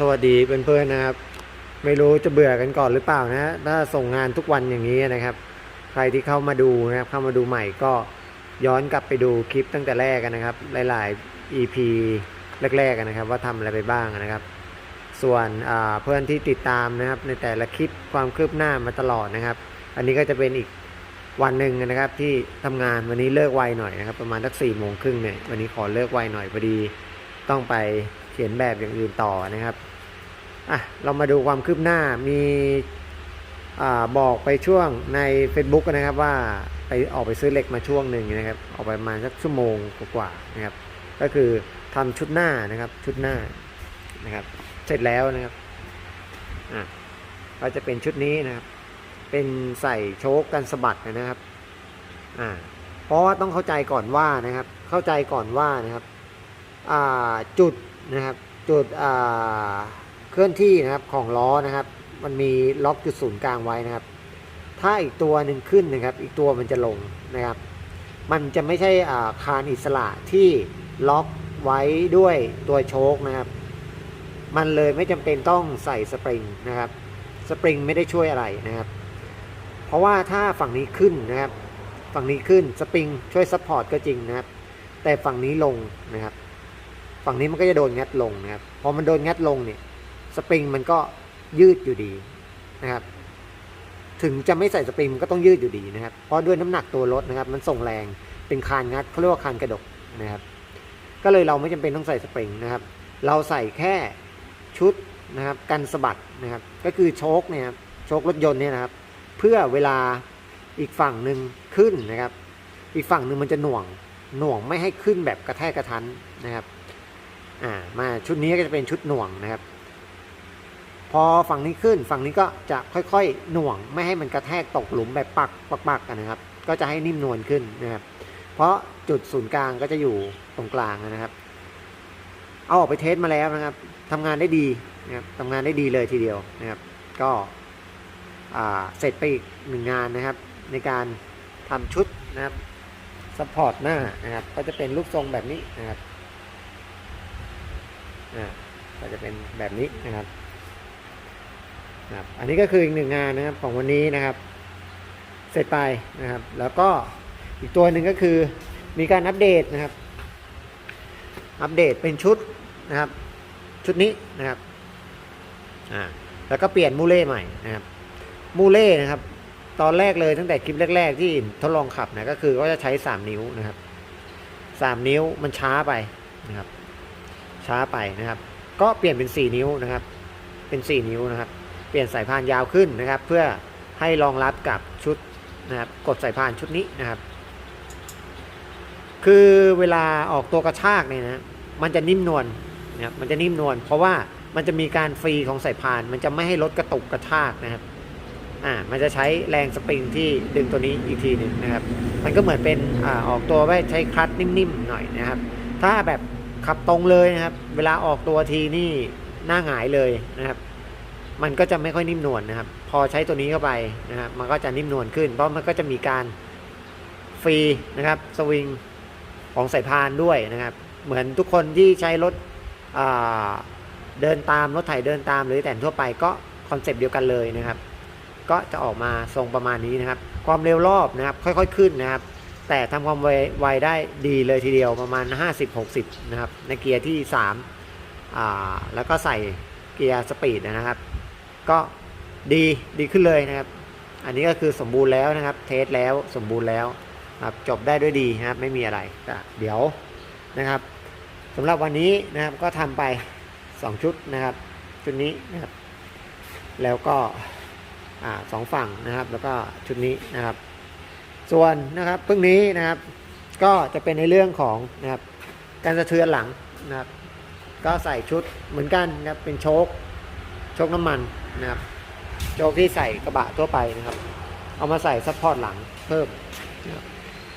สวัสดีเพื่อนๆนะครับ ไม่รู้จะเบื่อกันก่อนหรือเปล่านะถ้าส่งงานทุกวันอย่างนี้นะครับ ใครที่เข้ามาดูนะครับเข้ามาดูใหม่ก็ย้อนกลับไปดูคลิปตั้งแต่แรกกันนะครับ หลาย ๆ EP แรกๆกันนะครับ ว่าทำอะไรไปบ้างนะครับ ส่วนเพื่อนที่ติดตามนะครับ ในแต่ละคลิปความคืบหน้ามาตลอดนะครับ อันนี้ก็จะเป็นอีกวันหนึ่งนะครับที่ทำงานวันนี้เลิกไวหน่อยนะครับ ประมาณสักสี่โมงครึ่งเนี่ยวันนี้ขอเลิกไวหน่อยพอดีต้องไป ขียนแบบอย่างอื่นต่อนะครับอะเรามาดูความคืบหน้ามีอ่าบอกไปช่วงใน Facebook นะครับว่าไปออกไปซื้อเหล็กมาช่วงหนึ่งนะครับ ออกไปประมาณสักชั่วโมงกว่าๆนะครับ ก็คือทำชุดหน้านะครับชุดหน้านะครับ เสร็จแล้วนะครับอะก็จะเป็นชุดนี้นะครับ เป็นใส่โชคกันสะบัดนะครับอ่าเพราะว่าต้องเข้าใจก่อนว่านะครับ เข้าใจก่อนว่านะครับอ่าจุด นะครับจุดเคลื่อนที่นะครับของล้อนะครับ มันมีล็อกจุดศูนย์กลางไว้นะครับ ถ้าอีกตัวหนึ่งขึ้นนะครับ อีกตัวมันจะลงนะครับ มันจะไม่ใช่คานอิสระที่ล็อกไว้ด้วยตัวโชคนะครับ มันเลยไม่จำเป็นต้องใส่สปริงนะครับ สปริงไม่ได้ช่วยอะไรนะครับ เพราะว่าถ้าฝั่งนี้ขึ้นนะครับ ฝั่งนี้ขึ้นสปริงช่วยซัพพอร์ตก็จริงนะครับ แต่ฝั่งนี้ลงนะครับ ฝั่งนี้มันก็จะโดนงัดลงนะครับ พอมันโดนงัดลงเนี่ย สปริงมันก็ยืดอยู่ดีนะครับ ถึงจะไม่ใส่สปริงมันก็ต้องยืดอยู่ดีนะครับ เพราะด้วยน้ำหนักตัวรถนะครับ มันส่งแรงเป็นคานงัดเขาเรียกว่าคานกระดกนะครับ ก็เลยเราไม่จำเป็นต้องใส่สปริงนะครับ เราใส่แค่ชุดนะครับกันสะบัดนะครับ ก็คือโชคเนี่ยครับโชครถยนต์เนี่ยนะครับ เพื่อเวลาอีกฝั่งหนึ่งขึ้นนะครับ อีกฝั่งหนึ่งมันจะหน่วงหน่วงไม่ให้ขึ้นแบบกระแทกกระทันนะครับ อ่ามาชุดนี้ก็จะเป็นชุดหน่วงนะครับ พอฝั่งนี้ขึ้นฝั่งนี้ก็จะค่อยๆหน่วงไม่ให้มันกระแทกตกหลุมแบบปักปักปักกันนะครับ ก็จะให้นิ่มนวลขึ้นนะครับ เพราะจุดศูนย์กลางก็จะอยู่ตรงกลางนะครับ เอาออกไปเทสมาแล้วนะครับทำงานได้ดีนะครับทำงานได้ดีเลยทีเดียวนะครับ ก็เสร็จไปอีกหนึ่งงานนะครับ ในการทำชุดนะครับซัพพอร์ตหน้านะครับ ก็จะเป็นรูปทรงแบบนี้นะครับ ก็จะเป็นแบบนี้นะครับนะครับอันนี้ก็คืออีกหนึ่งงานนะครับของวันนี้นะครับ เสร็จไปนะครับ แล้วก็อีกตัวหนึ่งก็คือมีการอัปเดตนะครับ อัปเดตเป็นชุดนะครับ ชุดนี้นะครับอ่าแล้วก็เปลี่ยนมูเล่ใหม่นะครับมูเล่นะครับ ตอนแรกเลยตั้งแต่คลิปแรก ๆ ที่ทดลองขับนะก็คือก็จะใช้ 3 นิ้วนะครับ 3 นิ้วมันช้าไปนะครับ ช้าไปนะครับ ก็เปลี่ยนเป็น 4 นิ้วนะครับ เป็น 4 นิ้วนะครับ เปลี่ยนสายพานยาวขึ้นนะครับ เพื่อให้รองรับกับชุดนะครับ กดสายพานชุดนี้นะครับ คือเวลาออกตัวกระชากเนี่ยนะมันจะนิ่มนวลนะครับ มันจะนิ่มนวลเพราะว่ามันจะมีการฟรีของสายพาน มันจะไม่ให้รถกระตุกกระชากนะครับ อ่า มันจะใช้แรงสปริงที่ดึงตัวนี้อีกทีหนึ่งนะครับ มันก็เหมือนเป็น อ่า ออกตัวไว้ใช้คลัตช์นิ่มๆหน่อยนะครับ ถ้าแบบ ขับตรงเลยนะครับ เวลาออกตัวทีนี่หน้าหงายเลยนะครับ มันก็จะไม่ค่อยนิ่มนวลนะครับ พอใช้ตัวนี้เข้าไปนะครับ มันก็จะนิ่มนวลขึ้น เพราะมันก็จะมีการฟรีนะครับสวิงของสายพานด้วยนะครับ เหมือนทุกคนที่ใช้รถเดินตามรถไถเดินตามหรือแต่งทั่วไปก็คอนเซปต์เดียวกันเลยนะครับ ก็จะออกมาทรงประมาณนี้นะครับ ความเร็วรอบนะครับ ค่อยๆขึ้นนะครับ แต่ทำความไวไวได้ดีเลยทีเดียวประมาณ 50-60 นะครับ ในเกียร์ที่ 3 อ่า แล้วก็ใส่เกียร์สปีดนะครับ ก็ดีดีขึ้นเลยนะครับ อันนี้ก็คือสมบูรณ์แล้วนะครับ เทสแล้วสมบูรณ์แล้วครับจบได้ด้วยดีนะครับไม่มีอะไรก็เดี๋ยวนะครับสำหรับวันนี้นะครับก็ทำไป 2 ชุดนะครับ ชุดนี้นะครับ แล้วก็อสองฝั่งนะครับ แล้วก็ชุดนี้นะครับ ส่วนนะครับพรุ่งนี้นะครับ ก็จะเป็นในเรื่องของนะครับการสะเทือนหลังนะครับ ก็ใส่ชุดเหมือนกันนะครับเป็นโชคโชคน้ำมันนะครับ โชคที่ใส่กระบะทั่วไปนะครับ เอามาใส่ซัพพอร์ตหลังเพิ่มนะครับ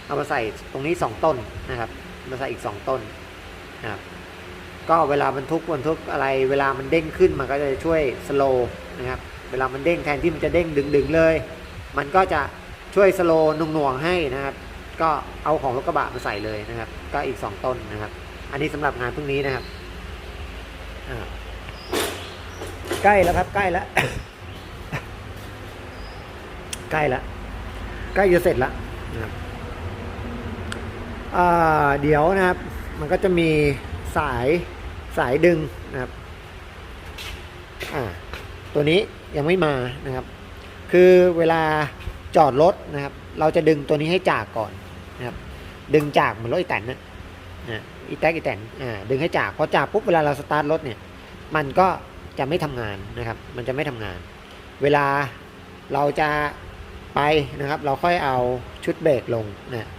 เอามาใส่ตรงนี้ 2 ต้นนะครับมาใส่อีก 2 ต้นนะครับก็เวลาบรรทุกบรรทุกอะไร เวลามันเด้งขึ้นมันก็จะช่วยสโลว์นะครับ เวลามันเด้งแทนที่มันจะเด้งดึงๆเลย มันก็จะ ช่วยสโลว์หน่วงให้นะครับ ก็เอาของรถกระบะมาใส่เลยนะครับ ก็อีก 2 ต้นนะครับ อันนี้สำหรับงานพรุ่งนี้นะครับใกล้แล้วครับ ใกล้แล้วใกล้แล้วใกล้จะเสร็จแล้วนะครับเดี๋ยวนะครับ มันก็จะมีสายสายดึงนะครับตัวนี้ยังไม่มานะครับ คือเวลา จอดรถนะครับ เราจะดึงตัวนี้ให้จากก่อนนะครับ ดึงจากเหมือนรถอีแตนนะนะอีแตกอีแตนอ่าดึงให้จากพอจากปุ๊บเวลาเราสตาร์ทรถเนี่ยมันก็จะไม่ทำงานนะครับ มันจะไม่ทำงาน เวลาเราจะไปนะครับ เราค่อยเอาชุดเบรกลงนะ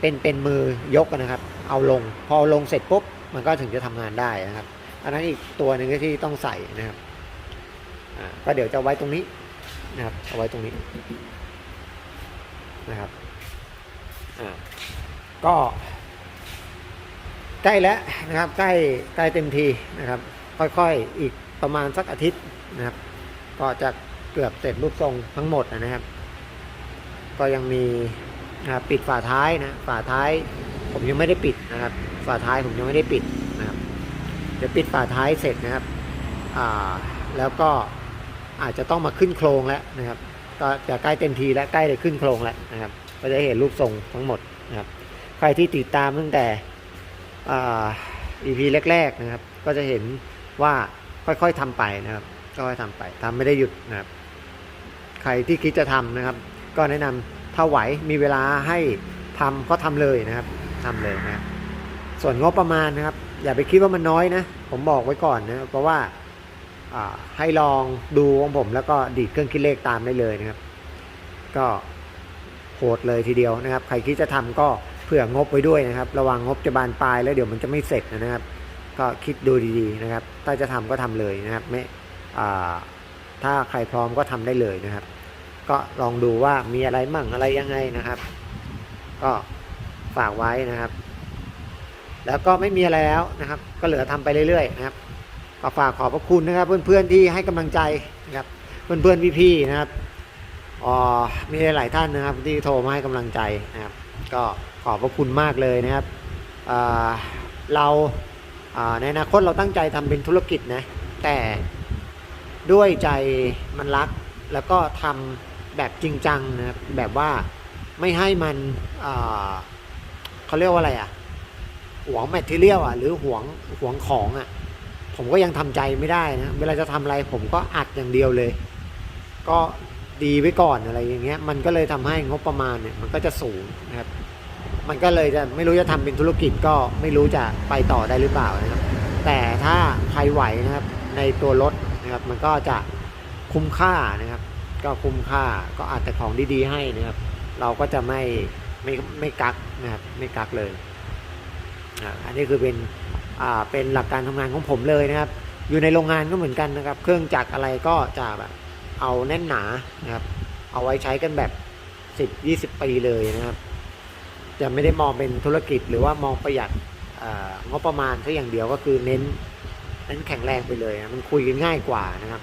เป็นเป็นมือยกนะครับ เอาลง พอลงเสร็จปุ๊บมันก็ถึงจะทำงานได้นะครับ อันนั้นอีกตัวหนึ่งที่ต้องใส่นะครับก็เดี๋ยวจะไว้ตรงนี้นะครับเอาไว้ตรงนี้ นะครับอ่าก็ ใกล้แล้วนะครับ ใกล้ใกล้เต็มทีนะครับ ค่อยๆอีกประมาณสักอาทิตย์นะครับ ก็จะเกือบเสร็จรูปทรงทั้งหมดนะครับ ก็ยังมีนะครับปิดฝาท้ายนะฝาท้าย ผมยังไม่ได้ปิดนะครับ ฝาท้ายผมยังไม่ได้ปิดนะครับเดี๋ยวปิดฝาท้ายเสร็จนะครับอ่าแล้วก็อาจจะต้องมาขึ้นโครงแล้วนะครับ ก็จะใกล้เต็มทีแล้วใกล้จะขึ้นโครงแล้วนะครับ ก็จะเห็นรูปทรงทั้งหมดนะครับใครที่ติดตามตั้งแต่อ่า EP แรกๆนะครับ ก็จะเห็นว่าค่อยๆทำไปนะครับค่อยทำไปทำไม่ได้หยุดนะครับ ใครที่คิดจะทำนะครับ ก็แนะนำถ้าไหวมีเวลาให้ทำก็ทำเลยนะครับทำเลยนะครับส่วนงบประมาณนะครับ อย่าไปคิดว่ามันน้อยนะ ผมบอกไว้ก่อนนะเพราะว่าอ่า ให้ลองดูของผมแล้วก็ดีดเครื่องคิดเลขตามได้เลยนะครับ ก็โหดเลยทีเดียวนะครับ ใครคิดจะทำก็เผื่องบไว้ด้วยนะครับ ระวังงบจะบานปลายแล้วเดี๋ยวมันจะไม่เสร็จนะครับ ก็คิดดูดีๆนะครับ ถ้าจะทำก็ทำเลยนะครับไม่ถ้าใครพร้อมก็ทำได้เลยนะครับ ก็ลองดูว่ามีอะไรมั่งอะไรยังไงนะครับ ก็ฝากไว้นะครับ แล้วก็ไม่มีอะไรแล้วนะครับ ก็เหลือทำไปเรื่อยๆนะครับ ก็ฝากขอบพระคุณนะครับ เพื่อนๆที่ให้กำลังใจนะครับเพื่อนๆพี่ๆนะครับอ๋อมีหลายท่านนะครับที่โทรมาให้กำลังใจนะครับ ก็ขอบพระคุณมากเลยนะครับเราในอนาคตเราตั้งใจทำเป็นธุรกิจนะแต่ด้วยใจมันรักแล้วก็ทำแบบจริงจังนะครับแบบว่าไม่ให้มันเขาเรียกว่าอะไรอะหวงแมทเทียลอะหรือหวงหวงของอะ ผมก็ยังทำใจไม่ได้นะ เวลาจะทำอะไรผมก็อัดอย่างเดียวเลย ก็ดีไว้ก่อนอะไรอย่างเงี้ย มันก็เลยทำให้งบประมาณเนี่ยมันก็จะสูงนะครับ มันก็เลยจะไม่รู้จะทำเป็นธุรกิจก็ไม่รู้จะไปต่อได้หรือเปล่านะครับ แต่ถ้าใครไหวนะครับในตัวรถนะครับ มันก็จะคุ้มค่านะครับ ก็คุ้มค่าก็อาจแต่ของดีๆให้นะครับ เราก็จะไม่ไม่ไม่กักนะครับไม่กักเลยอ่าอันนี้คือเป็น เป็นหลักการทำงานของผมเลยนะครับ อยู่ในโรงงานก็เหมือนกันนะครับ เครื่องจักรอะไรก็จะแบบเอาแน่นหนานะครับ เอาไว้ใช้กันแบบสิบยี่สิบปีเลยนะครับ จะไม่ได้มองเป็นธุรกิจหรือว่ามองประหยัดงบประมาณแค่อย่างเดียวก็คือเน้นเน้นแข็งแรงไปเลยนะมันคุยกันง่ายกว่านะครับ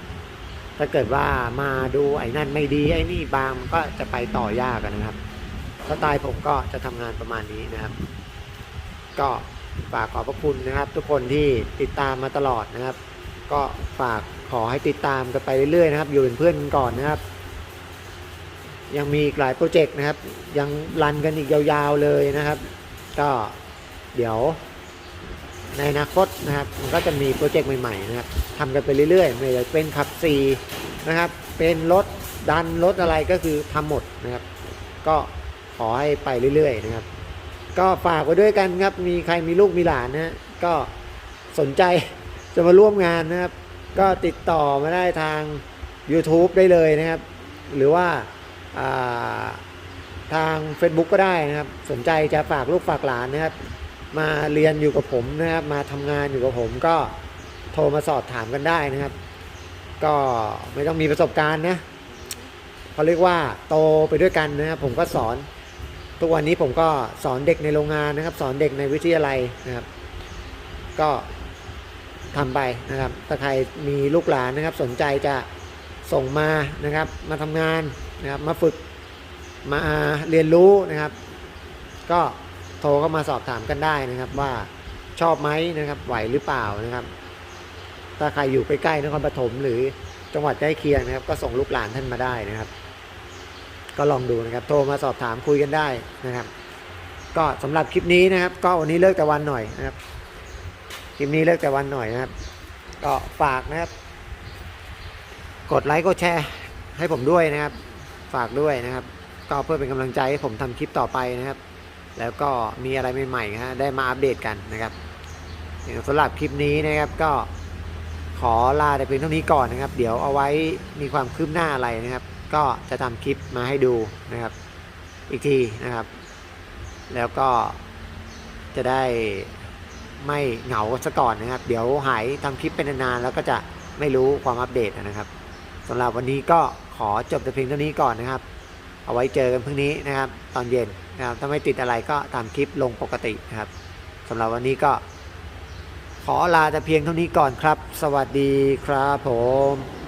ถ้าเกิดว่ามาดูไอ้นั่นไม่ดีไอ้นี่บางมันก็จะไปต่อยากอะนะครับสไตล์ผมก็จะทำงานประมาณนี้นะครับ ก็ ฝากขอบพระคุณนะครับ ทุกคนที่ติดตามมาตลอดนะครับ ก็ฝากขอให้ติดตามกันไปเรื่อยๆนะครับ อยู่เป็นเพื่อนกันก่อนนะครับ ยังมีอีกหลายโปรเจกต์นะครับ ยังรันกันอีกยาวๆเลยนะครับ ก็เดี๋ยวในอนาคตนะครับ มันก็จะมีโปรเจกต์ใหม่ๆนะครับทำกันไปเรื่อยๆไม่ว่าจะเป็นขับซีนะครับ เป็นรถดันรถอะไรก็คือทำหมดนะครับ ก็ขอให้ไปเรื่อยๆนะครับ ก็ฝากไว้ด้วยกันครับ มีใครมีลูกมีหลานนะ ก็สนใจจะมาร่วมงานนะครับ ก็ติดต่อมาได้ทาง YouTube ได้เลยนะครับ หรือว่าาทาง Facebook ก็ได้นะครับ สนใจจะฝากลูกฝากหลานนะครับ มาเรียนอยู่กับผมนะครับ มาทำงานอยู่กับผมก็โทรมาสอบถามกันได้นะครับ ก็ไม่ต้องมีประสบการณ์นะเขาเรียกว่าโตไปด้วยกันนะครับผมก็สอน ทุกวันนี้ผมก็สอนเด็กในโรงงานนะครับ สอนเด็กในวิทยาลัยนะครับ ก็ทำไปนะครับถ้าใครมีลูกหลานนะครับ สนใจจะส่งมานะครับ มาทำงานนะครับ มาฝึกมาเรียนรู้นะครับ ก็โทรเข้ามาสอบถามกันได้นะครับ ว่าชอบไหมนะครับ ไหวหรือเปล่านะครับ ถ้าใครอยู่ใกล้ๆนครปฐมหรือจังหวัดใกล้เคียงนะครับ ก็ส่งลูกหลานท่านมาได้นะครับ ก็ลองดูนะครับ โทรมาสอบถามคุยกันได้นะครับ ก็สำหรับคลิปนี้นะครับ ก็วันนี้เลิกแต่วันหน่อยนะครับ คลิปนี้เลิกแต่วันหน่อยนะครับ ก็ฝากนะครับ กดไลค์กดแชร์ให้ผมด้วยนะครับ ฝากด้วยนะครับ ก็เพื่อเป็นกำลังใจให้ผมทำคลิปต่อไปนะครับ แล้วก็มีอะไรใหม่ๆฮะได้มาอัปเดตกันนะครับสำหรับคลิปนี้นะครับก็ขอลาแต่เพียงเท่านี้ก่อนนะครับ เดี๋ยวเอาไว้มีความคืบหน้าอะไรนะครับ ก็จะทำคลิปมาให้ดูนะครับ อีกทีนะครับ แล้วก็จะได้ไม่เหงาซะก่อนนะครับ เดี๋ยวหายทำคลิปเป็นนานๆแล้วก็จะไม่รู้ความอัปเดตนะครับสำหรับวันนี้ก็ขอจบแต่เพียงเท่านี้ก่อนนะครับ เอาไว้เจอกันพรุ่งนี้นะครับ ตอนเย็นนะครับถ้าไม่ติดอะไรก็ตามคลิปลงปกตินะครับสำหรับวันนี้ก็ ขอลาแต่เพียงเท่านี้ก่อนครับ สวัสดีครับผม